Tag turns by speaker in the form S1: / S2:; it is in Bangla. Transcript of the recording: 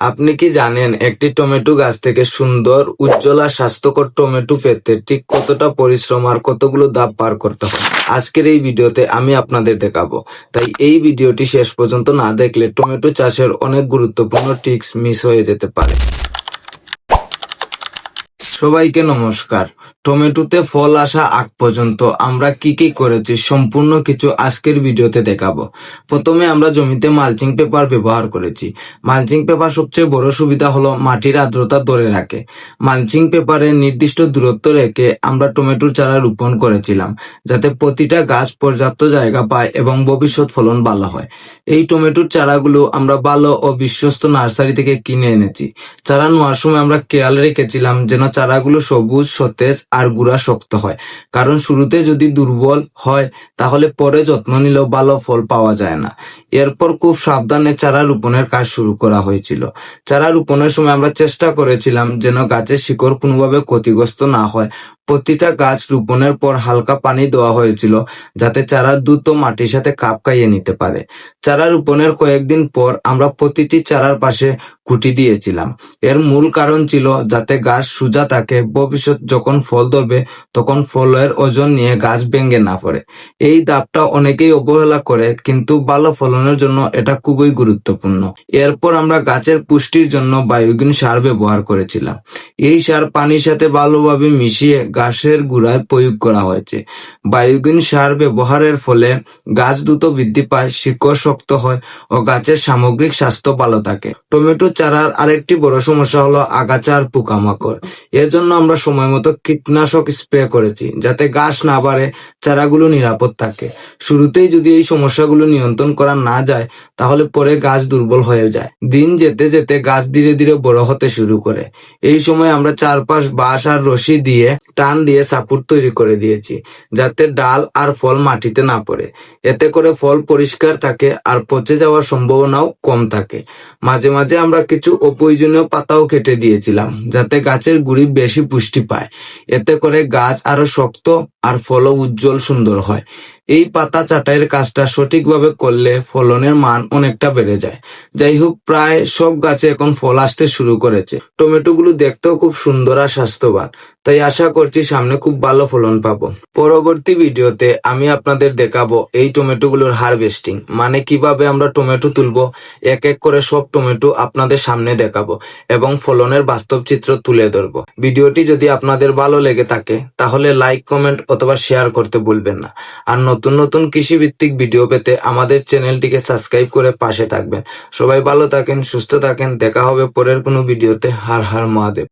S1: আপনি কি জানেন একটি টমেটো গাছ থেকে সুন্দর, উজ্জ্বল আর স্বাস্থ্যকর টমেটো পেতে ঠিক কতটা পরিশ্রম আর কতগুলো ধাপ পার করতে হয়? আজকের এই ভিডিওতে আমি আপনাদের দেখাবো। তাই এই ভিডিওটি শেষ পর্যন্ত না দেখলে টমেটো চাষের অনেক গুরুত্বপূর্ণ টিপস মিস হয়ে যেতে পারে। সবাইকে নমস্কার। টমেটোতে ফল আসা আগ পর্যন্ত আমরা কি কি করেছি সম্পূর্ণ কিছু আজকের ভিডিওতে দেখাবো। প্রথমে আমরা জমিতে মালচিং পেপার ব্যবহার করেছি। মালচিং পেপার সবচেয়ে বড় সুবিধা হলো মাটির আর্দ্রতা ধরে রাখে। মালচিং পেপারে নির্দিষ্ট দূরত্ব রেখে আমরা টমেটোর চারা রোপণ করেছিলাম, যাতে প্রতিটা গাছ পর্যাপ্ত জায়গা পায় এবং ভবিষ্যৎ ফলন ভালো হয়। এই টমেটোর চারাগুলো আমরা ভালো ও বিশ্বস্ত নার্সারি থেকে কিনে এনেছি। চারা নেওয়ার সময় আমরা খেয়াল রেখেছিলাম যেন চারাগুলো সবুজ, সতেজ আর গুড়া শক্ত হয়। কারণ শুরুতে যদি দুর্বল হয়, তাহলে পরে যত্ন নিলেও ভালো ফল পাওয়া যায় না। এরপর খুব সাবধানে চারা রোপণের কাজ শুরু করা হয়েছিল। চারা রোপণের সময় আমরা চেষ্টা করেছিলাম যেন গাছের শিকড় কোনোভাবে ক্ষতিগ্রস্ত না হয়। প্রতিটা গাছ রোপণের পর হালকা পানি দেওয়া হয়েছিল যাতে চারা দ্রুত মাটির সাথে কাপ খাইয়ে নিতে পারে। চারা রোপণের কয়েকদিন পর আমরা প্রতিটি চারার পাশে খুঁটি দিয়েছিলাম। এর মূল কারণ ছিল যাতে গাছ সোজা থাকে, ভবিষ্যৎ যখন ফল ধরবে তখন ফলের ওজন নিয়ে গাছ ভেঙে না পড়ে। এই ধাপটা অনেকেই অবহেলা করে, কিন্তু ভালো ফলনের জন্য এটা খুবই গুরুত্বপূর্ণ। এরপর আমরা গাছের পুষ্টির জন্য বায়োগিন সার ব্যবহার করেছিলাম। এই সার পানির সাথে ভালোভাবে মিশিয়ে গাছের গুড়ায় প্রয়োগ করা হয়েছে। বায়োগিন সার ব্যবহারের ফলে গাছ দ্রুত বৃদ্ধি পায়, শিকড় শক্ত হয় ও গাছের সামগ্রিক স্বাস্থ্য ভালো থাকে। টমেটো চারার আরেকটি বড় সমস্যা হলো আগাছা আর পোকামাকড়। এর জন্য আমরা সময় মতো কীটনাশক স্প্রে করেছি যাতে গাছ না বাড়ে, চারাগুলো নিরাপদ থাকে। শুরুতেই যদি এই সমস্যাগুলো নিয়ন্ত্রণ করা না যায়, তাহলে পরে গাছ দুর্বল হয়ে যায়। দিন যেতে যেতে গাছ ধীরে ধীরে বড় হতে শুরু করে। এই সময় আমরা চারপাশ বাঁশ আর রশি দিয়ে টান দিয়ে সাপোর্ট তৈরি করে দিয়েছি, যাতে ডাল আর ফল মাটিতে না পড়ে। এতে করে ফল পরিষ্কার থাকে আর পচে যাওয়ার সম্ভাবনাও কম থাকে। মাঝে মাঝে আমরা কিছু অপ্রয়োজনীয় পাতাও কেটে দিয়েছিলাম, যাতে গাছের গুড়ি বেশি পুষ্টি পায়। এতে করে গাছ আরও শক্ত আর ফলও উজ্জ্বল সুন্দর হয়। এই পাতা চাটাইয়ের কাজটা সঠিকভাবে করলে ফলনের মান অনেকটা বেড়ে যায়। যাই হোক প্রায় সব গাছে এখন ফল আসতে শুরু করেছে। টমেটোগুলো দেখতেও খুব সুন্দর আর স্বাস্থ্যবান। তাই আশা করছি সামনে খুব ভালো ফলন পাবো। পরবর্তী ভিডিওতে আমি আপনাদের দেখাবো এই টমেটোগুলোর হারভেস্টিং মানে কীভাবে আমরা টমেটো তুলবো, এক এক করে সব টমেটো আপনাদের সামনে দেখাবো এবং ফলনের বাস্তব চিত্র তুলে ধরবো। ভিডিওটি যদি আপনাদের ভালো লেগে থাকে, তাহলে লাইক, কমেন্ট অথবা শেয়ার করতে ভুলবেন না। আর নতুন নতুন কৃষিভিত্তিক ভিডিও পেতে আমাদের চ্যানেলটিকে সাবস্ক্রাইব করে পাশে থাকবেন। সবাই ভালো থাকেন, সুস্থ থাকেন। দেখা হবে পরের কোনো ভিডিওতে। হার হার মহাদেব।